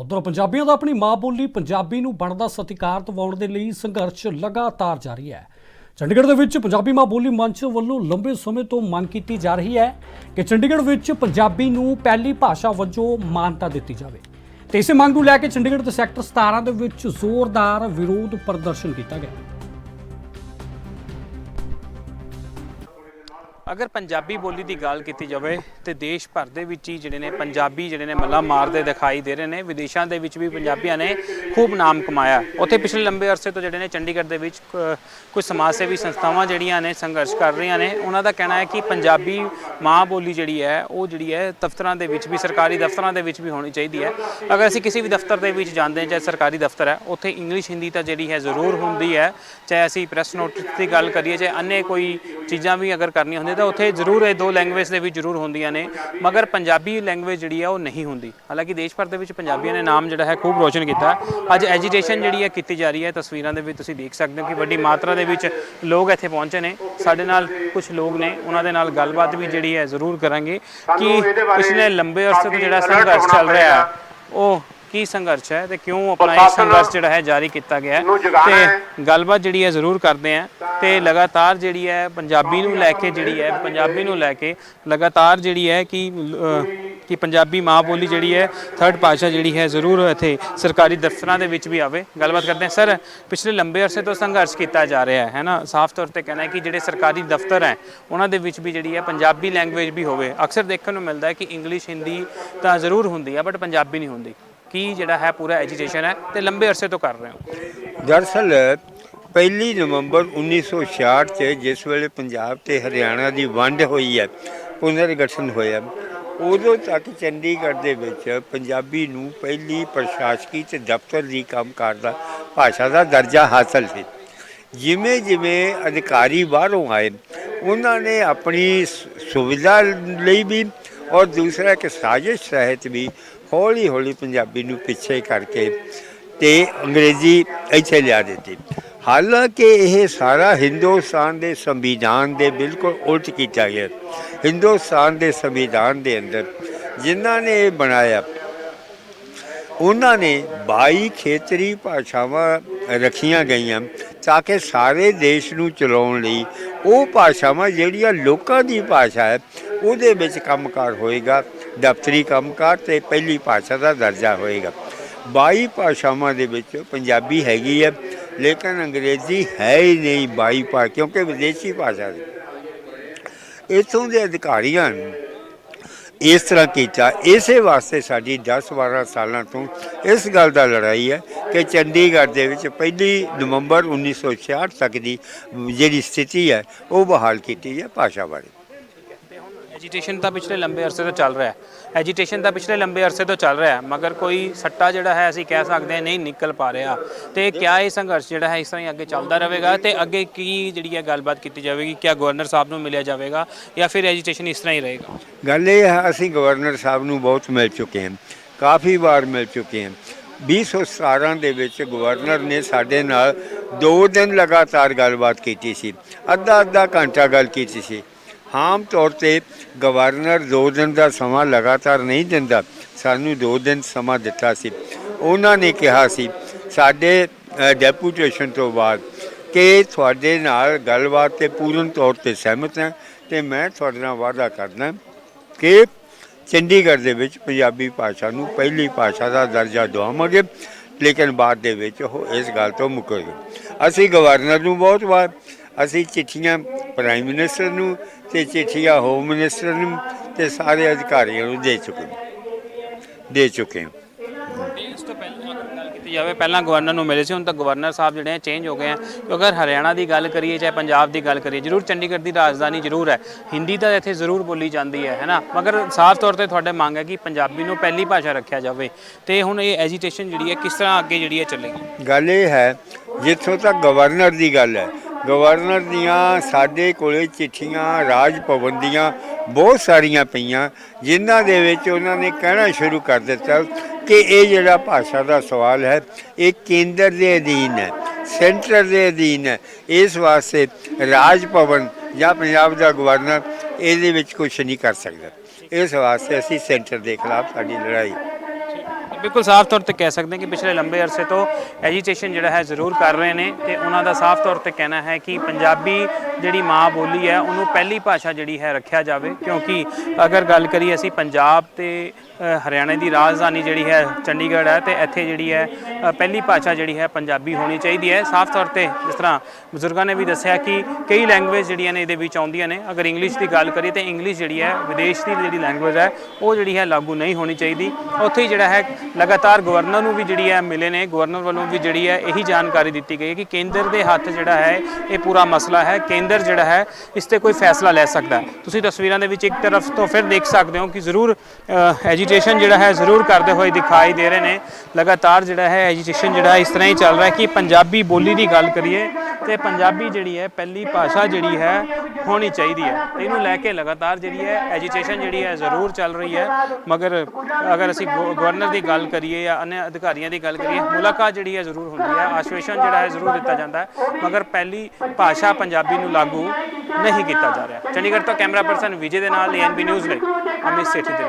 ਉਧਰ ਪੰਜਾਬੀਆਂ ਦਾ ਆਪਣੀ ਮਾਂ ਬੋਲੀ ਪੰਜਾਬੀ ਨੂੰ ਬਣਦਾ ਸਤਿਕਾਰ ਦਿਵਾਉਣ ਦੇ ਲਈ ਸੰਘਰਸ਼ ਲਗਾਤਾਰ ਜਾਰੀ ਹੈ। ਚੰਡੀਗੜ੍ਹ ਦੇ ਵਿੱਚ ਪੰਜਾਬੀ ਮਾਂ ਬੋਲੀ ਮੰਚ ਵੱਲੋਂ ਲੰਬੇ ਸਮੇਂ ਤੋਂ ਮੰਗ ਕੀਤੀ ਜਾ ਰਹੀ ਹੈ ਕਿ ਚੰਡੀਗੜ੍ਹ ਵਿੱਚ ਪੰਜਾਬੀ ਨੂੰ ਪਹਿਲੀ ਭਾਸ਼ਾ ਵਜੋਂ ਮਾਨਤਾ ਦਿੱਤੀ ਜਾਵੇ। ਤੇ ਇਸੇ ਮੰਗ ਨੂੰ ਲੈ ਕੇ ਚੰਡੀਗੜ੍ਹ ਦੇ ਸੈਕਟਰ 17 ਦੇ ਵਿੱਚ ਜ਼ੋਰਦਾਰ ਵਿਰੋਧ ਪ੍ਰਦਰਸ਼ਨ ਕੀਤਾ ਗਿਆ। ਅਗਰ ਪੰਜਾਬੀ ਬੋਲੀ ਦੀ ਗੱਲ ਕੀਤੀ ਜਾਵੇ ਤੇ ਦੇਸ਼ ਭਰ ਦੇ ਵਿੱਚ ਹੀ ਜਿਹੜੇ ਨੇ ਪੰਜਾਬੀ ਜਿਹੜੇ ਨੇ ਮੱਲਾ ਮਾਰਦੇ ਦਿਖਾਈ ਦੇ ਰਹੇ ਨੇ, ਵਿਦੇਸ਼ਾਂ ਦੇ ਵਿੱਚ ਵੀ ਪੰਜਾਬੀਆਂ ਨੇ ਖੂਬ ਨਾਮ ਕਮਾਇਆ। ਉੱਥੇ ਪਿਛਲੇ ਲੰਬੇ ਅਰਸੇ ਤੋਂ ਜਿਹੜੇ ਨੇ ਚੰਡੀਗੜ੍ਹ ਦੇ ਵਿੱਚ ਕੁਝ ਸਮਾਜ ਸੇਵੀ ਸੰਸਥਾਵਾਂ ਜਿਹੜੀਆਂ ਨੇ ਸੰਘਰਸ਼ ਕਰ ਰਹੀਆਂ ਨੇ, ਉਹਨਾਂ ਦਾ ਕਹਿਣਾ ਹੈ ਕਿ ਪੰਜਾਬੀ ਮਾਂ ਬੋਲੀ ਜਿਹੜੀ ਹੈ, ਉਹ ਜਿਹੜੀ ਹੈ ਦਫ਼ਤਰਾਂ ਦੇ ਵਿੱਚ ਵੀ, ਸਰਕਾਰੀ ਦਫ਼ਤਰਾਂ ਦੇ ਵਿੱਚ ਵੀ ਹੋਣੀ ਚਾਹੀਦੀ ਹੈ। ਅਗਰ ਅਸੀਂ ਕਿਸੇ ਵੀ ਦਫ਼ਤਰ ਦੇ ਵਿੱਚ ਜਾਂਦੇ ਹਾਂ, ਚਾਹੇ ਸਰਕਾਰੀ ਦਫ਼ਤਰ ਹੈ, ਉੱਥੇ ਇੰਗਲਿਸ਼, ਹਿੰਦੀ ਤਾਂ ਜਿਹੜੀ ਹੈ ਜ਼ਰੂਰ ਹੁੰਦੀ ਹੈ। ਚਾਹੇ ਅਸੀਂ ਪ੍ਰੈਸ ਨੋਟਿਸ ਦੀ ਗੱਲ ਕਰੀਏ, ਚਾਹੇ ਅਨੇ ਕੋਈ ਚੀਜ਼ਾਂ ਵੀ ਅਗਰ ਕਰਨੀਆਂ ਹੁੰਦੀਆਂ ਤਾਂ ਉੱਥੇ ਜ਼ਰੂਰ ਇਹ ਦੋ ਲੈਂਗੁਏਜ ਦੇ ਵਿੱਚ ਜ਼ਰੂਰ ਹੁੰਦੀਆਂ ਨੇ, ਮਗਰ ਪੰਜਾਬੀ ਲੈਂਗੁਏਜ ਜਿਹੜੀ ਆ ਉਹ ਨਹੀਂ ਹੁੰਦੀ। ਹਾਲਾਂਕਿ ਦੇਸ਼ ਭਰ ਦੇ ਵਿੱਚ ਪੰਜਾਬੀਆਂ ਨੇ ਨਾਮ ਜਿਹੜਾ ਹੈ ਖੂਬ ਰੋਸ਼ਨ ਕੀਤਾ। ਅੱਜ ਐਜੀਟੇਸ਼ਨ ਜਿਹੜੀ ਹੈ ਕੀਤੀ ਜਾ ਰਹੀ ਹੈ, ਤਸਵੀਰਾਂ ਦੇ ਵਿੱਚ ਤੁਸੀਂ ਦੇਖ ਸਕਦੇ ਹੋ ਕਿ ਵੱਡੀ ਮਾਤਰਾ ਦੇ ਵਿੱਚ ਲੋਕ ਇੱਥੇ ਪਹੁੰਚੇ ਨੇ। ਸਾਡੇ ਨਾਲ ਕੁਝ ਲੋਕ ਨੇ, ਉਹਨਾਂ ਦੇ ਨਾਲ ਗੱਲਬਾਤ ਵੀ ਜਿਹੜੀ ਹੈ ਜ਼ਰੂਰ ਕਰਾਂਗੇ ਕਿ ਪਿਛਲੇ ਲੰਬੇ ਅਰਸੇ ਤੋਂ ਜਿਹੜਾ ਸੰਘਰਸ਼ ਚੱਲ ਰਿਹਾ, ਉਹ ਕੀ ਸੰਘਰਸ਼ ਹੈ ਤੇ ਕਿਉਂ ਆਪਣਾ ਇਹ ਸੰਘਰਸ਼ ਜਿਹੜਾ ਹੈ ਜਾਰੀ ਕੀਤਾ ਗਿਆ ਤੇ ਗੱਲਬਾਤ ਜਿਹੜੀ ਹੈ ਜ਼ਰੂਰ ਕਰਦੇ ਆ ਤੇ ਲਗਾਤਾਰ ਜਿਹੜੀ ਹੈ ਪੰਜਾਬੀ ਨੂੰ ਲੈ ਕੇ ਜਿਹੜੀ ਹੈ ਪੰਜਾਬੀ ਨੂੰ ਲੈ ਕੇ ਲਗਾਤਾਰ ਜਿਹੜੀ ਹੈ ਕਿ ਕਿ ਪੰਜਾਬੀ ਮਾਂ ਬੋਲੀ ਜਿਹੜੀ ਹੈ ਥਰਡ ਭਾਸ਼ਾ ਜਿਹੜੀ ਹੈ ਜ਼ਰੂਰ ਇੱਥੇ ਸਰਕਾਰੀ ਦਫ਼ਤਰਾਂ ਦੇ ਵਿੱਚ ਵੀ ਆਵੇ। ਗੱਲਬਾਤ ਕਰਦੇ ਹਾਂ। ਸਰ ਪਿਛਲੇ ਲੰਬੇ ਅਰਸੇ ਤੋਂ ਸੰਘਰਸ਼ ਕੀਤਾ ਜਾ ਰਿਹਾ ਹੈ ਹੈ ਨਾ? ਸਾਫ਼ ਤੌਰ ਤੇ ਕਹਿਣਾ ਹੈ ਕਿ ਜਿਹੜੇ ਸਰਕਾਰੀ ਦਫ਼ਤਰ ਹੈ ਉਹਨਾਂ ਦੇ ਵਿੱਚ ਵੀ ਜਿਹੜੀ ਹੈ ਪੰਜਾਬੀ ਲੈਂਗੁਏਜ ਵੀ ਹੋਵੇ। ਅਕਸਰ ਦੇਖਣ ਨੂੰ ਮਿਲਦਾ ਹੈ ਕਿ ਇੰਗਲਿਸ਼ ਹਿੰਦੀ ਤਾਂ ਜ਼ਰੂਰ ਹੁੰਦੀ ਹੈ ਬਟ ਪੰਜਾਬੀ ਨਹੀਂ ਹੁੰਦੀ। ਕੀ ਜਿਹੜਾ ਹੈ ਪੂਰਾ ਐਜੀਟੇਸ਼ਨ ਹੈ ਤੇ ਲੰਬੇ ਅਰਸੇ ਤੋਂ ਕਰ ਰਹੇ ਹੋ? ਦਰਅਸਲ, ਪਹਿਲੀ ਨਵੰਬਰ 1966 ਚ ਜਿਸ ਵੇਲੇ ਪੰਜਾਬ ਤੇ ਹਰਿਆਣਾ ਦੀ ਵੰਡ ਹੋਈ ਹੈ, ਪੁਨਰਗਠਨ ਹੋਇਆ, ਉਦੋਂ ਤੱਕ ਚੰਡੀਗੜ੍ਹ ਦੇ ਵਿੱਚ ਪੰਜਾਬੀ ਨੂੰ ਪਹਿਲੀ ਪ੍ਰਸ਼ਾਸਕੀ ਤੇ ਦਫ਼ਤਰ ਦੀ ਕੰਮ ਕਰਦਾ ਭਾਸ਼ਾ ਦਾ ਦਰਜਾ ਹਾਸਲ ਸੀ। ਜਿਵੇਂ ਜਿਵੇਂ ਅਧਿਕਾਰੀ ਬਾਹਰੋਂ ਆਏ, ਉਹਨਾਂ ਨੇ ਆਪਣੀ ਸੁਵਿਧਾ ਲਈ ਵੀ ਔਰ ਦੂਸਰਾ ਇੱਕ ਸਾਜ਼ਿਸ਼ ਸਹਿਤ ਵੀ ਹੌਲੀ ਹੌਲੀ ਪੰਜਾਬੀ ਨੂੰ ਪਿੱਛੇ ਕਰਕੇ ਤੇ ਅੰਗਰੇਜ਼ੀ ਇੱਥੇ ਲਿਆ ਦਿੱਤੀ। ਹਾਲਾਂਕਿ ਇਹ ਸਾਰਾ ਹਿੰਦੁਸਤਾਨ ਦੇ ਸੰਵਿਧਾਨ ਦੇ ਬਿਲਕੁਲ ਉਲਟ ਕੀਤਾ ਗਿਆ। ਹਿੰਦੁਸਤਾਨ ਦੇ ਸੰਵਿਧਾਨ ਦੇ ਅੰਦਰ ਜਿਨ੍ਹਾਂ ਨੇ ਇਹ ਬਣਾਇਆ, ਉਹਨਾਂ ਨੇ 22 ਖੇਤਰੀ ਭਾਸ਼ਾਵਾਂ ਰੱਖੀਆਂ ਗਈਆਂ ਤਾਂ ਕਿ ਸਾਰੇ ਦੇਸ਼ ਨੂੰ ਚਲਾਉਣ ਲਈ ਉਹ ਭਾਸ਼ਾਵਾਂ ਜਿਹੜੀਆਂ ਲੋਕਾਂ ਦੀ ਭਾਸ਼ਾ ਹੈ, ਉਹਦੇ ਵਿੱਚ ਕੰਮਕਾਰ ਹੋਏਗਾ। ਦਫ਼ਤਰੀ ਕੰਮਕਾਰ ਤੇ ਪਹਿਲੀ ਭਾਸ਼ਾ ਦਾ ਦਰਜਾ ਹੋਏਗਾ। 22 ਭਾਸ਼ਾਵਾਂ ਦੇ ਵਿੱਚ ਪੰਜਾਬੀ ਹੈਗੀ ਹੈ, ਲੇਕਿਨ ਅੰਗਰੇਜ਼ੀ ਹੈ ਹੀ ਨਹੀਂ 22 ਭਾ, ਕਿਉਂਕਿ ਵਿਦੇਸ਼ੀ ਭਾਸ਼ਾ ਹੈ ਇਥੋਂ ਦੇ ਅਧਿਕਾਰੀਆਂ ਨੇ ਇਸ ਤਰ੍ਹਾਂ ਕੀਤਾ। ਇਸੇ ਵਾਸਤੇ ਸਾਡੀ 10-12 ਸਾਲਾਂ ਤੋਂ ਇਸ ਗੱਲ ਦਾ ਲੜਾਈ ਹੈ ਕਿ ਚੰਡੀਗੜ੍ਹ ਦੇ ਵਿੱਚ ਪਹਿਲੀ ਨਵੰਬਰ 1966 ਤੱਕ ਦੀ ਜਿਹੜੀ ਸਥਿਤੀ ਹੈ, ਉਹ ਬਹਾਲ ਕੀਤੀ ਹੈ ਭਾਸ਼ਾ ਬਾਰੇ। ਐਜੀਟੇਸ਼ਨ ਤਾਂ ਪਿਛਲੇ ਲੰਬੇ ਅਰਸੇ ਤੋਂ ਚੱਲ ਰਿਹਾ ਹੈ। ਐਜੀਟੇਸ਼ਨ ਤਾਂ ਪਿਛਲੇ ਲੰਬੇ ਅਰਸੇ ਤੋਂ ਚੱਲ ਰਿਹਾ ਹੈ, ਮਗਰ ਕੋਈ ਸੱਟਾ ਜਿਹੜਾ ਹੈ ਅਸੀਂ ਕਹਿ ਸਕਦੇ ਹਾਂ ਨਹੀਂ ਨਿਕਲ ਪਾ ਰਿਹਾ। ਤੇ ਕਿਆ ਇਹ ਸੰਘਰਸ਼ ਜਿਹੜਾ ਹੈ ਇਸ ਤਰ੍ਹਾਂ ਹੀ ਅੱਗੇ ਚੱਲਦਾ ਰਹੇਗਾ ਤੇ ਅੱਗੇ ਕੀ ਜਿਹੜੀ ਹੈ ਗੱਲਬਾਤ ਕੀਤੀ ਜਾਵੇਗੀ, ਕਿਆ ਗਵਰਨਰ ਸਾਹਿਬ ਨੂੰ ਮਿਲਿਆ ਜਾਵੇਗਾ ਜਾਂ ਫਿਰ ਐਜੀਟੇਸ਼ਨ ਇਸ ਤਰ੍ਹਾਂ ਹੀ ਰਹੇਗਾ? ਗੱਲ ਇਹ ਹੈ, ਅਸੀਂ ਗਵਰਨਰ ਸਾਹਿਬ ਨੂੰ ਬਹੁਤ ਮਿਲ ਚੁੱਕੇ ਹਾਂ, ਕਾਫੀ ਵਾਰ ਮਿਲ ਚੁੱਕੇ ਹਾਂ। 2017 ਦੇ ਵਿੱਚ ਗਵਰਨਰ ਨੇ ਸਾਡੇ ਨਾਲ 2 ਦਿਨ ਲਗਾਤਾਰ ਗੱਲਬਾਤ ਕੀਤੀ ਸੀ ਅੱਧਾ ਅੱਧਾ ਘੰਟਾ ਗੱਲ ਕੀਤੀ ਸੀ। ਆਮ ਤੌਰ ਤੇ ਗਵਰਨਰ 2 ਦਿਨ ਦਾ ਸਮਾਂ ਲਗਾਤਾਰ ਨਹੀਂ ਦਿੰਦਾ। ਸਾਨੂੰ 2 ਦਿਨ ਸਮਾਂ ਦਿੱਤਾ ਸੀ। ਉਹਨਾਂ ਨੇ ਕਿਹਾ ਸੀ, ਸਾਡੇ ਡੈਪੂਟੇਸ਼ਨ ਤੋਂ ਬਾਅਦ ਕਿ ਤੁਹਾਡੇ ਨਾਲ ਗੱਲਬਾਤ ਤੇ ਪੂਰਨ ਤੌਰ ਤੇ ਸਹਿਮਤ ਹਾਂ ਤੇ ਮੈਂ ਤੁਹਾਡੇ ਨਾਲ ਵਾਅਦਾ ਕਰਦਾ ਕਿ ਚੰਡੀਗੜ੍ਹ ਦੇ ਵਿੱਚ ਪੰਜਾਬੀ ਭਾਸ਼ਾ ਨੂੰ ਪਹਿਲੀ ਭਾਸ਼ਾ ਦਾ ਦਰਜਾ ਦਿਵਾਵਾਂਗੇ, ਲੇਕਿਨ ਬਾਅਦ ਦੇ ਵਿੱਚ ਉਹ ਇਸ ਗੱਲ ਤੋਂ ਮੁੱਕਰ ਗਏ ਅਸੀਂ ਗਵਰਨਰ ਨੂੰ ਬਹੁਤ ਵਾਰ, ਅਸੀਂ ਚਿੱਠੀਆਂ ਪ੍ਰਾਈਮ ਮਿਨਿਸਟਰ ਨੂੰ ਤੇ ਚਿੱਠੀਆਂ ਹੋਮ ਮਿਨਿਸਟਰ ਨੂੰ ਤੇ ਸਾਰੇ ਅਧਿਕਾਰੀਆਂ ਨੂੰ ਦੇ ਚੁੱਕੇ ਦੇ ਚੁੱਕੇ ਹਾਂ ਇਸ ਤੋਂ ਪਹਿਲਾਂ ਗੱਲ ਕੀਤੀ ਜਾਵੇ ਪਹਿਲਾਂ ਗਵਰਨਰ ਨੂੰ ਮਿਲੇ ਸੀ ਹੁਣ ਤਾਂ ਗਵਰਨਰ ਸਾਹਿਬ ਜਿਹੜੇ ਆ ਚੇਂਜ ਹੋ ਗਏ ਆ। ਅਗਰ ਹਰਿਆਣਾ ਦੀ ਗੱਲ ਕਰੀਏ ਚਾਹੇ ਪੰਜਾਬ ਦੀ ਗੱਲ ਕਰੀਏ ਜ਼ਰੂਰ ਚੰਡੀਗੜ੍ਹ ਦੀ ਰਾਜਧਾਨੀ ਜ਼ਰੂਰ ਹੈ। ਹਿੰਦੀ ਤਾਂ ਇੱਥੇ ਜ਼ਰੂਰ ਬੋਲੀ ਜਾਂਦੀ ਹੈ ਹੈਨਾ ਮਗਰ ਸਾਫ਼ ਤੌਰ ਤੇ ਤੁਹਾਡੇ ਮੰਗ ਹੈ ਕਿ ਪੰਜਾਬੀ ਨੂੰ ਪਹਿਲੀ ਭਾਸ਼ਾ ਰੱਖਿਆ ਜਾਵੇ। ਤੇ ਹੁਣ ਇਹ ਐਜੀਟੇਸ਼ਨ ਜਿਹੜੀ ਹੈ ਕਿਸ ਤਰ੍ਹਾਂ ਅੱਗੇ ਜਿਹੜੀ ਹੈ ਚੱਲੇਗੀ? ਗੱਲ ਇਹ ਹੈ ਜਿੱਥੋਂ ਤੱਕ ਗਵਰਨਰ ਦੀ ਗੱਲ ਹੈ ਗਵਰਨਰ ਦੀਆਂ ਸਾਡੇ ਕੋਲੇ ਚਿੱਠੀਆਂ, ਰਾਜ ਭਵਨ ਦੀਆਂ ਬਹੁਤ ਸਾਰੀਆਂ ਪਈਆਂ, ਜਿਨ੍ਹਾਂ ਦੇ ਵਿੱਚ ਉਹਨਾਂ ਨੇ ਕਹਿਣਾ ਸ਼ੁਰੂ ਕਰ ਦਿੱਤਾ ਕਿ ਇਹ ਜਿਹੜਾ ਭਾਸ਼ਾ ਦਾ ਸਵਾਲ ਹੈ, ਇਹ ਕੇਂਦਰ ਦੇ ਅਧੀਨ ਹੈ, ਸੈਂਟਰ ਦੇ ਅਧੀਨ ਹੈ। ਇਸ ਵਾਸਤੇ ਰਾਜ ਭਵਨ ਜਾਂ ਪੰਜਾਬ ਦਾ ਗਵਰਨਰ ਇਹਦੇ ਵਿੱਚ ਕੁਝ ਨਹੀਂ ਕਰ ਸਕਦਾ। ਇਸ ਵਾਸਤੇ ਅਸੀਂ ਸੈਂਟਰ ਦੇ ਖਿਲਾਫ ਸਾਡੀ ਲੜਾਈ ਬਿਲਕੁਲ ਸਾਫ਼ ਤੌਰ ਤੇ ਕਹਿ ਸਕਦੇ ਹਾਂ ਕਿ ਪਿਛਲੇ ਲੰਬੇ ਅਰਸੇ ਤੋਂ ਐਜੀਟੇਸ਼ਨ ਜਿਹੜਾ ਹੈ ਜ਼ਰੂਰ ਕਰ ਰਹੇ ਨੇ ਤੇ ਉਹਨਾਂ ਦਾ ਸਾਫ਼ ਤੌਰ ਤੇ ਕਹਿਣਾ ਹੈ ਕਿ ਪੰਜਾਬੀ ਜਿਹੜੀ ਮਾਂ ਬੋਲੀ ਹੈ ਉਹਨੂੰ ਪਹਿਲੀ ਭਾਸ਼ਾ ਜਿਹੜੀ ਹੈ ਰੱਖਿਆ ਜਾਵੇ। ਕਿਉਂਕਿ ਅਗਰ ਗੱਲ ਕਰੀਏ ਅਸੀਂ ਪੰਜਾਬ ਤੇ ਅ, ਹਰਿਆਣੇ ਦੀ ਰਾਜਧਾਨੀ ਜਿਹੜੀ ਹੈ ਚੰਡੀਗੜ੍ਹ ਹੈ ਤੇ ਇੱਥੇ ਜਿਹੜੀ ਹੈ ਪਹਿਲੀ ਭਾਸ਼ਾ ਜਿਹੜੀ ਹੈ ਪੰਜਾਬੀ ਹੋਣੀ ਚਾਹੀਦੀ ਹੈ। ਸਾਫ਼ ਤੌਰ ਤੇ ਜਿਸ ਤਰ੍ਹਾਂ ਬਜ਼ੁਰਗਾਂ ਨੇ ਵੀ ਦੱਸਿਆ ਕਿ ਕਈ ਲੈਂਗੁਏਜ ਜਿਹੜੀਆਂ ਨੇ ਇਹਦੇ ਵਿੱਚ ਆਉਂਦੀਆਂ ਨੇ। ਅਗਰ ਇੰਗਲਿਸ਼ ਦੀ ਗੱਲ ਕਰੀਏ ਤੇ ਇੰਗਲਿਸ਼ ਜਿਹੜੀ ਹੈ ਵਿਦੇਸ਼ ਦੀ ਜਿਹੜੀ ਲੈਂਗੁਏਜ ਹੈ ਉਹ ਜਿਹੜੀ ਹੈ ਲਾਗੂ ਨਹੀਂ ਹੋਣੀ ਚਾਹੀਦੀ। ਉੱਥੇ ਹੀ ਜਿਹੜਾ ਹੈ ਲਗਾਤਾਰ ਗਵਰਨਰ ਨੂੰ ਵੀ ਜਿਹੜੀ ਹੈ ਮਿਲੇ ਨੇ, ਗਵਰਨਰ ਵੱਲੋਂ ਵੀ ਜਿਹੜੀ ਹੈ ਇਹੀ ਜਾਣਕਾਰੀ ਦਿੱਤੀ ਗਈ ਹੈ ਕਿ ਕੇਂਦਰ ਦੇ ਹੱਥ ਜਿਹੜਾ ਹੈ, ਇਹ ਪੂਰਾ ਮਸਲਾ ਹੈ। ਕੇਂਦਰ ਜਿਹੜਾ ਹੈ, ਇਸ ਤੇ ਕੋਈ ਫੈਸਲਾ ਲੈ ਸਕਦਾ ਤੁਸੀਂ ਤਸਵੀਰਾਂ ਦੇ ਵਿੱਚ ਇੱਕ ਤਰਫ ਤੋਂ ਫਿਰ ਦੇਖ ਸਕਦੇ ਹੋ ਕਿ ਜ਼ਰੂਰ ਐਜੀਟੇਸ਼ਨ ਜਿਹੜਾ ਹੈ ਜ਼ਰੂਰ ਕਰਦੇ ਹੋਏ ਦਿਖਾਈ ਦੇ ਰਹੇ ਨੇ। ਲਗਾਤਾਰ ਜਿਹੜਾ ਹੈ ਐਜੀਟੇਸ਼ਨ ਜਿਹੜਾ ਇਸ ਤਰ੍ਹਾਂ ਹੀ ਚੱਲ ਰਿਹਾ ਹੈ ਕਿ ਪੰਜਾਬੀ ਬੋਲੀ ਦੀ ਗੱਲ ਕਰੀਏ ਤੇ ਪੰਜਾਬੀ ਜਿਹੜੀ ਹੈ, ਪਹਿਲੀ ਭਾਸ਼ਾ ਜਿਹੜੀ ਹੈ, ਹੋਣੀ ਚਾਹੀਦੀ ਹੈ। ਇਹਨੂੰ ਲੈ ਕੇ ਲਗਾਤਾਰ ਜਿਹੜੀ ਹੈ ਐਜੀਟੇਸ਼ਨ ਜਿਹੜੀ ਹੈ, ਜ਼ਰੂਰ ਚੱਲ ਰਹੀ ਹੈ। ਮਗਰ ਅਗਰ ਅਸੀਂ ਗਵ- ਗਵਰਨਰ ਦੀ ਗੱਲ ਕਰੀਏ ਜਾਂ ਅਨੇ ਅਧਿਕਾਰੀਆਂ ਦੀ ਗੱਲ ਕਰੀਏ, ਮੁਲਾਕਾਤ ਜਿਹੜੀ ਹੈ, ਜ਼ਰੂਰ ਹੁੰਦੀ ਹੈ। ਆਸ਼ਵਾਸਨ ਜਿਹੜਾ ਹੈ, ਜ਼ਰੂਰ ਦਿੱਤਾ ਜਾਂਦਾ ਹੈ। ਮਗਰ ਪਹਿਲੀ ਭਾਸ਼ਾ ਪੰਜਾਬੀ ਨੂੰ ਲਾਗੂ ਨਹੀਂ ਕੀਤਾ ਜਾ ਰਿਹਾ। ਚੰਡੀਗੜ੍ਹ ਤੋਂ ਕੈਮਰਾ ਪਰਸਨ ਵਿਜੇ ਦੇ ਨਾਲ ਏਐਨਬੀ ਨਿਊਜ਼ ਲਈ, ਅਮਿਤ ਸੇਠੀ ਦੇ